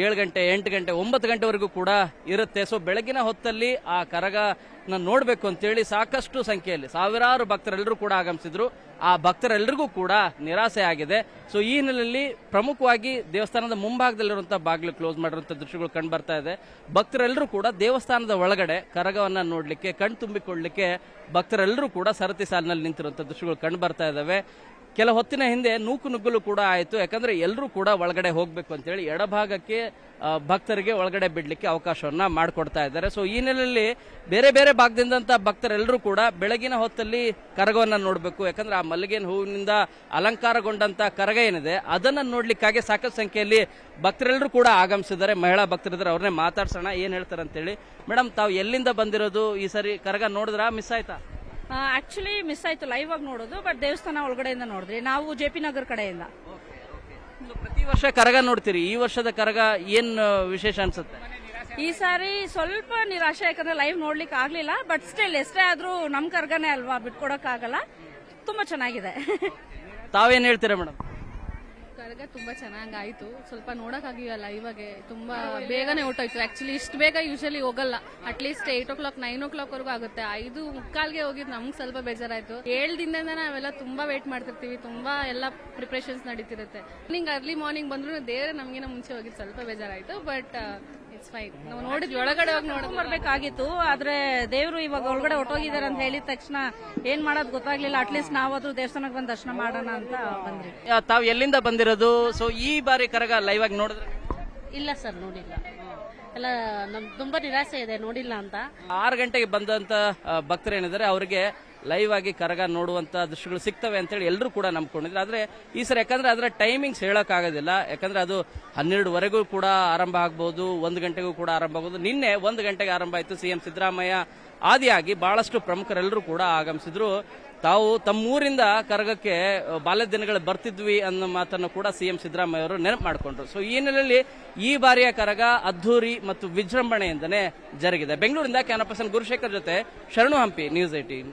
ಏಳು ಗಂಟೆ, ಎಂಟು ಗಂಟೆ, ಒಂಬತ್ತು ಗಂಟೆವರೆಗೂ ಕೂಡ ಇರುತ್ತೆ. ಸೊ ಬೆಳಗಿನ ಹೊತ್ತಲ್ಲಿ ಆ ಕರಗನ ನೋಡಬೇಕು ಅಂತೇಳಿ ಸಾಕಷ್ಟು ಸಂಖ್ಯೆಯಲ್ಲಿ ಸಾವಿರಾರು ಭಕ್ತರೆಲ್ಲರೂ ಕೂಡ ಆಗಮಿಸಿದ್ರು. ಆ ಭಕ್ತರೆಲ್ಲರಿಗೂ ಕೂಡ ನಿರಾಸೆ ಆಗಿದೆ. ಸೊ ಈ ಹಿನ್ನೆಲೆಯಲ್ಲಿ ಪ್ರಮುಖವಾಗಿ ದೇವಸ್ಥಾನದ ಮುಂಭಾಗದಲ್ಲಿರುವಂತಹ ಬಾಗಿಲು ಕ್ಲೋಸ್ ಮಾಡಿರುವಂತಹ ದೃಶ್ಯಗಳು ಕಂಡು ಬರ್ತಾ ಇದೆ. ಭಕ್ತರೆಲ್ಲರೂ ಕೂಡ ದೇವಸ್ಥಾನದ ಒಳಗಡೆ ಕರಗವನ್ನ ನೋಡಲಿಕ್ಕೆ, ಕಣ್ ತುಂಬಿಕೊಳ್ಳಲಿಕ್ಕೆ ಭಕ್ತರೆಲ್ಲರೂ ಕೂಡ ಸರತಿ ಸಾಲಿನಲ್ಲಿ ನಿಂತಿರುವಂತಹ ದೃಶ್ಯಗಳು ಕಂಡು ಬರ್ತಾ ಇದಾವೆ. ಕೆಲ ಹೊತ್ತಿನ ಹಿಂದೆ ನೂಕು ನುಗ್ಗಲು ಕೂಡ ಆಯಿತು. ಯಾಕಂದ್ರೆ ಎಲ್ಲರೂ ಕೂಡ ಒಳಗಡೆ ಹೋಗಬೇಕು ಅಂತೇಳಿ ಎಡಭಾಗಕ್ಕೆ ಭಕ್ತರಿಗೆ ಒಳಗಡೆ ಬಿಡಲಿಕ್ಕೆ ಅವಕಾಶವನ್ನ ಮಾಡಿಕೊಡ್ತಾ ಇದ್ದಾರೆ. ಸೊ ಈ ನೆಲೆಯಲ್ಲಿ ಬೇರೆ ಬೇರೆ ಭಾಗದಿಂದಂಥ ಭಕ್ತರೆಲ್ಲರೂ ಕೂಡ ಬೆಳಗಿನ ಹೊತ್ತಲ್ಲಿ ಕರಗವನ್ನು ನೋಡಬೇಕು. ಯಾಕಂದ್ರೆ ಆ ಮಲ್ಲಿಗೆನ ಹೂವಿನಿಂದ ಅಲಂಕಾರಗೊಂಡಂಥ ಕರಗ ಏನಿದೆ, ಅದನ್ನು ನೋಡಲಿಕ್ಕಾಗಿ ಸಾಕಷ್ಟು ಸಂಖ್ಯೆಯಲ್ಲಿ ಭಕ್ತರೆಲ್ಲರೂ ಕೂಡ ಆಗಮಿಸಿದ್ದಾರೆ. ಮಹಿಳಾ ಭಕ್ತರಿದ್ದಾರೆ ಅವ್ರನ್ನೇ ಮಾತಾಡ್ಸೋಣ, ಏನು ಹೇಳ್ತಾರೆ ಅಂತೇಳಿ ಮೇಡಮ್, ತಾವು ಎಲ್ಲಿಂದ ಬಂದಿರೋದು? ಈ ಸರಿ ಕರಗ ನೋಡಿದ್ರಾ? ಮಿಸ್ ಆಯ್ತಾ? ಆಕ್ಚುಲಿ ಮಿಸ್ ಆಯ್ತು ಲೈವ್ ಆಗಿ ನೋಡೋದು ಬಟ್ ದೇವಸ್ಥಾನ ಒಳಗಡೆಯಿಂದ ನೋಡಿದ್ರಿ. ನಾವು ಜೆ ಪಿ ನಗರ್ ಕಡೆಯಿಂದ. ಪ್ರತಿ ವರ್ಷ ಕರಗ ನೋಡ್ತೀರಿ. ಈ ವರ್ಷದ ಕರಗ ಏನ್ ವಿಶೇಷ ಅನ್ಸುತ್ತೆ? ಈ ಸಾರಿ ಸ್ವಲ್ಪ ನಿರಾಶೆ ಯಾಕಂದ್ರೆ ಲೈವ್ ನೋಡ್ಲಿಕ್ಕೆ ಆಗ್ಲಿಲ್ಲ ಬಟ್ ಸ್ಟಿಲ್ ಎಷ್ಟೇ ಆದ್ರೂ ನಮ್ ಕರ್ಗನೇ ಅಲ್ವಾ? ಬಿಟ್ಕೊಡಕ್ ಆಗಲ್ಲ ತುಂಬಾ ಚೆನ್ನಾಗಿದೆ. ತಾವೇನ್ ಹೇಳ್ತೀರಾ ಮೇಡಮ್ ಕರಗ ತುಂಬಾ ಚೆನ್ನಾಗಿ ಆಯ್ತು ಸ್ವಲ್ಪ ನೋಡಕ್ಕಾಗಿಲ್ಲ ಇವಾಗ. ತುಂಬಾ ಬೇಗನೆ ಆಯ್ತು ಆಕ್ಚುಲಿ ಇಷ್ಟು ಬೇಗ ಯೂಶಲಿ ಹೋಗಲ್ಲ. At least eight o'clock nine o'clock ವರೆಗೂ ಆಗುತ್ತೆ. ಐದು ಮುಕ್ಕಾಲ್ಗೆ ಹೋಗಿದ್ ನಮ್ಗೆ ಸ್ವಲ್ಪ ಬೇಜಾರಾಯ್ತು. ಏಳು ದಿನದಿಂದ ನಾವೆಲ್ಲ ತುಂಬಾ ವೇಟ್ ಮಾಡ್ತಿರ್ತೀವಿ. ತುಂಬಾ ಎಲ್ಲ ಪ್ರಿಪ್ರೇಷನ್ಸ್ ನಡೀತಿರುತ್ತೆ. ನಿಂಗೆ ಅರ್ಲಿ ಮಾರ್ನಿಂಗ್ ಬಂದ್ರು ದೇವ್ರೆ ನಮಗಿನ ಮುಂಚೆ ಹೋಗಿದ್ದು ಸ್ವಲ್ಪ ಬೇಜಾರಾಯ್ತು. ಬಟ್ ಇಟ್ಸ್ ಫೈನ್ ನಾವು ನೋಡಿದ್ವಿ ಒಳಗಡೆ ಹೋಗಿ ನೋಡಿದ್ವಿ. ಬರ್ಬೇಕಾಗಿತ್ತು ಆದ್ರೆ ದೇವ್ರು ಇವಾಗ ಒಳಗಡೆ ಹೊಟ್ಟೋಗಿದಾರೆ ಅಂತ ಹೇಳಿದ ತಕ್ಷಣ ಏನ್ ಮಾಡೋದ್ ಗೊತ್ತಾಗ್ಲಿಲ್ಲ ಅಟ್ಲೀಸ್ಟ್ ನಾವಾದ್ರೂ ದೇವಸ್ಥಾನಕ್ಕೆ ಬಂದು ದರ್ಶನ ಮಾಡೋಣ ಅಂತ ಬಂದ್ರಿ ತಾವ್ ತಾವು ಎಲ್ಲಿಂದ ಬಂದಿರೋದು? ಸೊ ಈ ಬಾರಿ ಕರಗ ಲೈವ್ ಆಗಿ ನೋಡಿದ್ರೆ? ಇಲ್ಲ ಸರ್ ನೋಡಿಲ್ಲ. ಎಲ್ಲ ನಮ್ ತುಂಬಾ ನಿರಾಸೆ ಇದೆ, ನೋಡಿಲ್ಲ ಅಂತ. ಆರು ಗಂಟೆಗೆ ಬಂದಂತ ಭಕ್ತರು ಏನಿದ್ದಾರೆ, ಅವರಿಗೆ ಲೈವ್ ಆಗಿ ಕರಗ ನೋಡುವಂತ ದೃಶ್ಯಗಳು ಸಿಗ್ತವೆ ಅಂತೇಳಿ ಎಲ್ಲರೂ ಕೂಡ ನಂಬ್ಕೊಂಡಿದ್ರು ಆದ್ರೆ ಈ ಸರ್ ಯಾಕಂದ್ರೆ ಅದರ ಟೈಮಿಂಗ್ಸ್ ಹೇಳಕ್ ಆಗೋದಿಲ್ಲ ಯಾಕಂದ್ರೆ ಅದು ಹನ್ನೆರಡುವರೆಗೂ ಕೂಡ ಆರಂಭ ಆಗ್ಬಹುದು ಒಂದು ಗಂಟೆಗೂ ಕೂಡ ಆರಂಭ ಆಗ್ಬಹುದು ನಿನ್ನೆ ಒಂದು ಗಂಟೆಗೆ ಆರಂಭ ಆಯಿತು ಸಿಎಂ ಸಿದ್ದರಾಮಯ್ಯ. ಆದಿಯಾಗಿ ಬಹಳಷ್ಟು ಪ್ರಮುಖರೆಲ್ಲರೂ ಕೂಡ ಆಗಮಿಸಿದ್ರು. ತಾವು ತಮ್ಮೂರಿಂದ ಕರಗಕ್ಕೆ ಬಾಲ್ಯ ದಿನಗಳು ಬರ್ತಿದ್ವಿ ಅನ್ನೋ ಮಾತನ್ನು ಕೂಡ ಸಿಎಂ ಸಿದ್ದರಾಮಯ್ಯ ಅವರು ನೆನಪು ಮಾಡಿಕೊಂಡ್ರು. ಸೊ ಈ ಹಿನ್ನೆಲೆಯಲ್ಲಿ ಈ ಬಾರಿಯ ಕರಗ ಅದ್ಧೂರಿ ಮತ್ತು ವಿಜೃಂಭಣೆಯಿಂದನೇ ಜರುಗಿದೆ. ಬೆಂಗಳೂರಿಂದ ಕ್ಯಾನಪಸನ್ ಗುರುಶೇಖರ್ ಜೊತೆ ಶರಣು ಹಂಪಿ ನ್ಯೂಸ್ ಏಟೀನ್